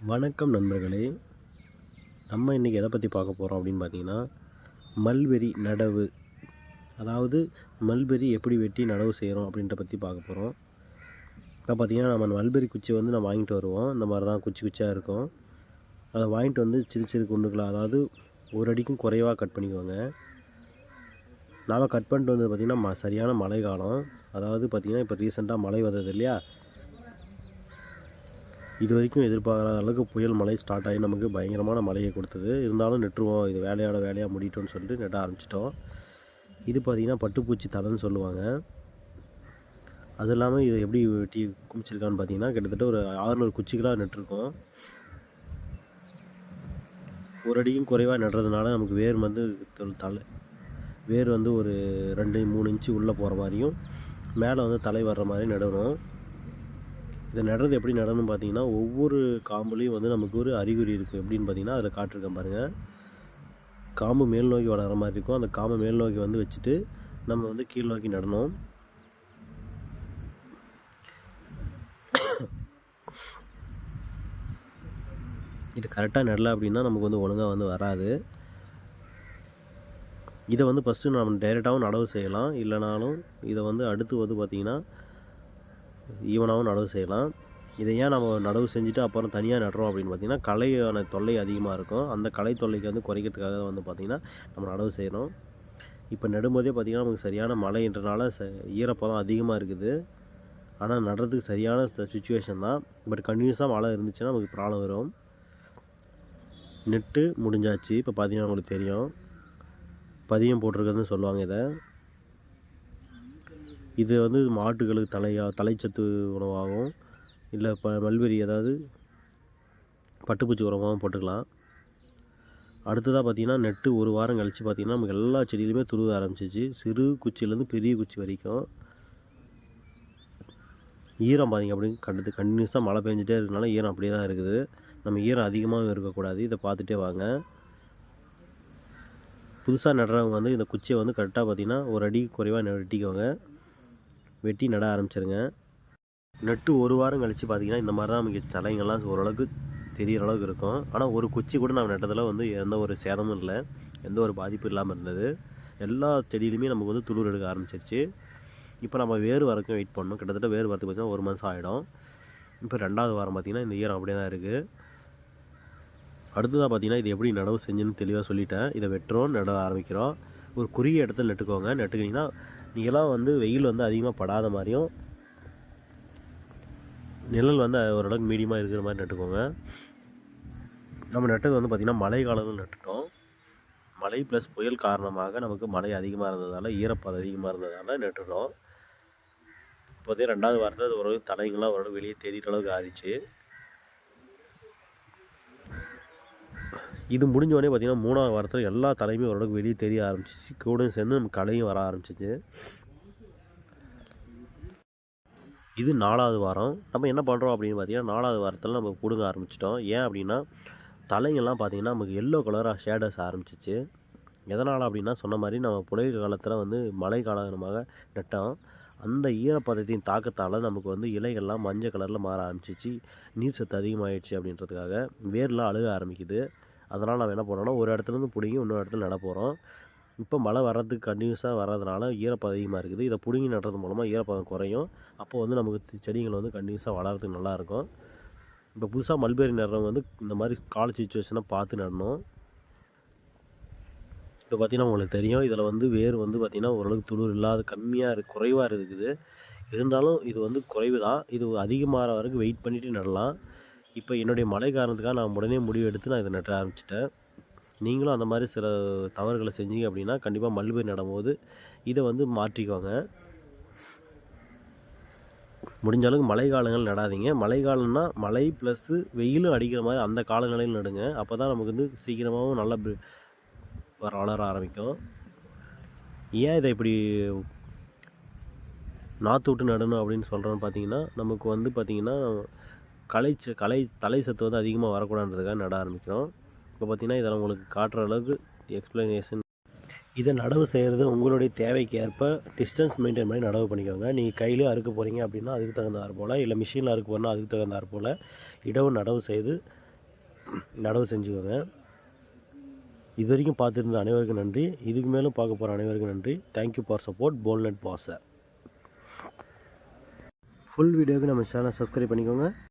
வணக்கம் நண்பர்களே. நம்ம இன்றைக்கி எதை பற்றி பார்க்க போகிறோம் அப்படின்னு பார்த்தீங்கன்னா மல்பெரி நடவு. அதாவது மல்பெரி எப்படி வெட்டி நடவு செய்கிறோம் அப்படின்ற பற்றி பார்க்க போகிறோம் இப்போ பார்த்தீங்கன்னா நம்ம மல்பெரி குச்சி வந்து நம்ம வாங்கிட்டு வருவோம். இந்த மாதிரி தான் குச்சி குச்சியாக இருக்கும். அதை வாங்கிட்டு வந்து சிறு சிறு குண்டுகளாக அதாவது ஒரு அடிக்கும் குறைவாக கட் பண்ணிக்குவாங்க நாம் கட் பண்ணிட்டு வந்தது பார்த்திங்கன்னா ம சரியான மழை காலம் அதாவது பார்த்திங்கன்னா இப்போ ரீசெண்டாக மழை வந்தது இல்லையா? இது வரைக்கும் எதிர்பாராத அளவுக்கு புயல் மழை ஸ்டார்ட் ஆகி நமக்கு பயங்கரமான மழையை கொடுத்தது. இருந்தாலும் நெட்டுருவோம். இது வேலையோட வேலையாக முடிட்டோம்னு சொல்லிட்டு நெட்ட ஆரம்பிச்சிட்டோம். இது பார்த்திங்கன்னா பட்டுப்பூச்சி தலைன்னு சொல்லுவாங்க. அது இல்லாமல் இது எப்படி வெட்டி குமிச்சிருக்கான்னு பார்த்தீங்கன்னா கிட்டத்தட்ட ஒரு ஆறுநூறு குச்சிகளாக நட்டுருக்கோம். ஒரு அடிக்கும் குறைவாக நடுறதுனால நமக்கு வேர் வந்து தலை வேர் வந்து ஒரு ரெண்டு மூணு இன்ச்சு உள்ளே போகிற மாதிரியும் மேலே வந்து தலை வர்ற மாதிரி நடணும். இதை நடுறது எப்படி நடணும்னு பார்த்தீங்கன்னா ஒவ்வொரு காம்புலேயும் வந்து நமக்கு ஒரு அறிகுறி இருக்கும். எப்படின்னு பார்த்தீங்கன்னா அதில் காட்டிருக்கேன் பாருங்கள் காம்பு மேல் நோக்கி வளர மாதிரி இருக்கும். அந்த காம்பை மேல் நோக்கி வந்து வச்சுட்டு நம்ம வந்து கீழ் நோக்கி நடணும். இது கரெக்டாக நடல அப்படின்னா நமக்கு வந்து ஒழுங்காக வந்து வராது. இதை வந்து ஃபஸ்ட்டு நம்ம டைரெக்டாகவும் நடவு செய்யலாம். இல்லைனாலும் இதை வந்து அடுத்து வந்து பார்த்திங்கன்னா ஈவனாகவும் நடவு செய்யலாம். இதை ஏன் நம்ம நடவு செஞ்சுட்டு அப்புறம் தனியாக நடுறோம் அப்படின்னு பார்த்தீங்கன்னா கலையான தொல்லை அதிகமாக இருக்கும். அந்த கலை தொல்லைக்கு வந்து குறைக்கிறதுக்காக வந்து பார்த்திங்கன்னா நம்ம நடவு செய்கிறோம் இப்போ நடும்போதே பார்த்திங்கன்னா நமக்கு சரியான மழைன்றனால ச ஈரப்பதம் அதிகமாக இருக்குது. ஆனால் நடுறதுக்கு சரியான சுச்சுவேஷன் தான். பட் கண்டினியூஸாக மழை இருந்துச்சுன்னா நமக்கு ப்ராப்ளம் வரும். நெட்டு முடிஞ்சாச்சு. இப்போ பார்த்திங்கன்னா உங்களுக்கு தெரியும். பதியம் போட்டிருக்குதுன்னு சொல்லுவாங்க இதை. இது வந்து மாட்டுகளுக்கு தலையாக தலைச்சத்து உணவாகவும் இல்லை ப மல்பெரி அதாவது பட்டுப்பூச்சி உரமாகவும் போட்டுக்கலாம். அடுத்ததாக பார்த்தீங்கன்னா நெட்டு ஒரு வாரம் கழித்து பார்த்தீங்கன்னா நமக்கு எல்லா செடியிலுமே துருவ ஆரம்பிச்சிச்சு. சிறு குச்சியிலேருந்து பெரிய குச்சி வரைக்கும். ஈரம் பார்த்தீங்க அப்படின்னு கண்டது கண்டினியூஸாக மழை பெஞ்சிட்டே இருக்கனால ஈரம் அப்படியே தான் இருக்குது. நம்ம ஈரம் அதிகமாகவும் இருக்கக்கூடாது. இதை பார்த்துட்டே வாங்க. புதுசாக நடுறவங்க வந்து இந்த குச்சியை வந்து கரெக்டாக பார்த்தீங்கன்னா ஒரு அடி குறைவாக வெட்டிக்கோங்க வெட்டி நட ஆரம்பிச்சிருங்க. நட்டு ஒரு வாரம் கழித்து பார்த்தீங்கன்னா இந்த மாதிரி தான் நமக்கு தலைங்கள்லாம் ஓரளவுக்கு தெரியிற அளவுக்கு இருக்கும். ஆனால் ஒரு குச்சி கூட நம்ம நட்டதில் வந்து எந்த ஒரு சேதமும் இல்லை. எந்த ஒரு பாதிப்பும் இல்லாமல் இருந்தது. எல்லா செடியிலுமே நமக்கு வந்து துளிர் எடுக்க ஆரம்பிச்சிருச்சு. இப்போ நம்ம வேறு வரைக்கும் வெயிட் பண்ணணும். கிட்டத்தட்ட வேறு வரத்துக்கு பார்த்தீங்கன்னா ஒரு மாதம் ஆகிடும் இப்போ ரெண்டாவது வாரம் பார்த்திங்கன்னா இந்த ஈரம் அப்படியே தான் இருக்குது அடுத்ததாக பார்த்தீங்கன்னா இது எப்படி நடவு செஞ்சுன்னு தெளிவாக சொல்லிட்டேன். இதை வெட்டுறோம் நட ஆரம்பிக்கிறோம். ஒரு குறுகிய இடத்துல நட்டுக்கோங்க. நட்டுக்கிட்டிங்கன்னா நீங்களாம் வந்து வெயில் வந்து அதிகமாக படாத மாதிரியும் நிழல் வந்து ஓரளவுக்கு மீடியமாக இருக்கிற மாதிரி நட்டுக்கோங்க. நம்ம நட்டது வந்து பார்த்திங்கன்னா மழை காலத்தில் நட்டுட்டோம். மழை ப்ளஸ் புயல் காரணமாக நமக்கு மழை அதிகமாக இருந்ததால் ஈரப்பதம் அதிகமாக இருந்ததால் நட்டுட்டோம் இப்போதே ரெண்டாவது வாரத்தில் அது ஓரளவுக்கு தலைங்களாம் ஓரளவுக்கு வெளியே தெரிகிற அளவுக்கு ஆயிடுச்சு. இது முடிஞ்ச உடனே பார்த்திங்கன்னா மூணாவது வாரத்தில் எல்லா தலையுமே ஓரளவுக்கு வெளியே தெரிய ஆரம்பிச்சிச்சு. கூட சேர்ந்து நம்ம கலையும் வர ஆரம்பிச்சிச்சு. இது நாலாவது வாரம். நம்ம என்ன பண்ணுறோம் அப்படின்னு பார்த்தீங்கன்னா நாலாவது வாரத்தில் நம்ம கொடுங்க ஆரம்பிச்சிட்டோம். ஏன் அப்படின்னா தலைங்கள்லாம் பார்த்தீங்கன்னா நமக்கு எல்லோ கலராக ஷேடஸ் ஆரம்பிச்சிச்சு. எதனால் அப்படின்னா சொன்ன மாதிரி நம்ம புலைய காலத்தில் வந்து மழை காலமாக நட்டோம். அந்த ஈரப்பதத்தின் தாக்கத்தால் நமக்கு வந்து இலைகள்லாம் மஞ்சள் கலரில் மாற ஆரம்பிச்சிச்சு. நீர் சத்து அதிகமாகிடுச்சு அப்படின்றதுக்காக வேர்லாம் அழுக ஆரம்பிக்குது. அதனால் நம்ம என்ன பண்ணோம்னா ஒரு இடத்துலேருந்து பிடுங்கி இன்னொரு இடத்துல நட போகிறோம் இப்போ மழை வர்றதுக்கு கண்டினியூஸாக வர்றதுனால ஈரப்பதம் அதிகமாக இருக்குது. இதை பிடுங்கி நடுறது மூலமாக ஈரப்பதம் குறையும். அப்போ வந்து நமக்கு செடிகள் வந்து கண்டினியூஸாக வளர்கிறதுக்கு நல்லாயிருக்கும் இப்போ புதுசாக மல்பெரி நடுறவங்க வந்து இந்த மாதிரி கால சுச்சுவேஷனை பார்த்து நடணும். இப்போ பார்த்திங்கன்னா உங்களுக்கு தெரியும் இதில் வந்து வேர் வந்து பார்த்திங்கன்னா ஓரளவுக்கு துளிர் இல்லாத கம்மியாக இருக்கு குறைவாக இருக்குது. இருந்தாலும் இது வந்து குறைவு தான் இது அதிகமாகிற வரைக்கும் வெயிட் பண்ணிவிட்டு நடலாம். இப்போ என்னுடைய மழை காரணத்துக்காக நான் உடனே முடிவு எடுத்து நான் இதை நட்ட ஆரம்பிச்சிட்டேன். நீங்களும் அந்த மாதிரி சில தவறுகளை செஞ்சீங்க அப்படின்னா கண்டிப்பாக மல்பெரி நடும்போது இதை வந்து மாற்றிக்கோங்க. முடிஞ்ச அளவுக்கு மழை காலங்கள் நடாதீங்க. மழை காலம்னா மழை ப்ளஸ்ஸு வெயிலும் அடிக்கிற மாதிரி அந்த காலநிலையில் நடுங்க. அப்போ தான் நமக்கு வந்து சீக்கிரமாகவும் நல்லா வளர ஆரம்பிக்கும். ஏன் இதை இப்படி நாற்று விட்டு நடணும் அப்படின்னு சொல்கிறோன்னு பார்த்தீங்கன்னா நமக்கு வந்து பார்த்திங்கன்னா களை ச- களை தலை சத்து வந்து அதிகமாக வரக்கூடாதுன்றதுக்காக நட ஆரம்பிக்கிறோம். இப்போ பார்த்தீங்கன்னா இதெல்லாம் உங்களுக்கு காட்டுற அளவுக்கு எக்ஸ்ப்ளனேஷன் இதை நடவு செய்கிறது உங்களுடைய தேவைக்கு ஏற்ப டிஸ்டன்ஸ் மெயின்டைன் பண்ணி நடவு பண்ணிக்கோங்க. நீங்கள் கையிலே அறுக்க போகிறீங்க அப்படின்னா அதுக்கு தகுந்தாற் போல். இல்லை மிஷினில் அறுக்க போகிறனா அதுக்கு தகுந்தாற் போல். இடவு நடவு செய்து நடவு செஞ்சுக்கோங்க. இது வரைக்கும் பார்த்துருந்த அனைவருக்கும் நன்றி. இதுக்கு மேலும் பார்க்க போகிற அனைவருக்கும் நன்றி. தேங்க்யூ ஃபார் சப்போர்ட் போல்நெட் பாஸை ஃபுல் வீடியோவுக்கு நம்ம சேனலை சப்ஸ்கிரைப் பண்ணிக்கோங்க.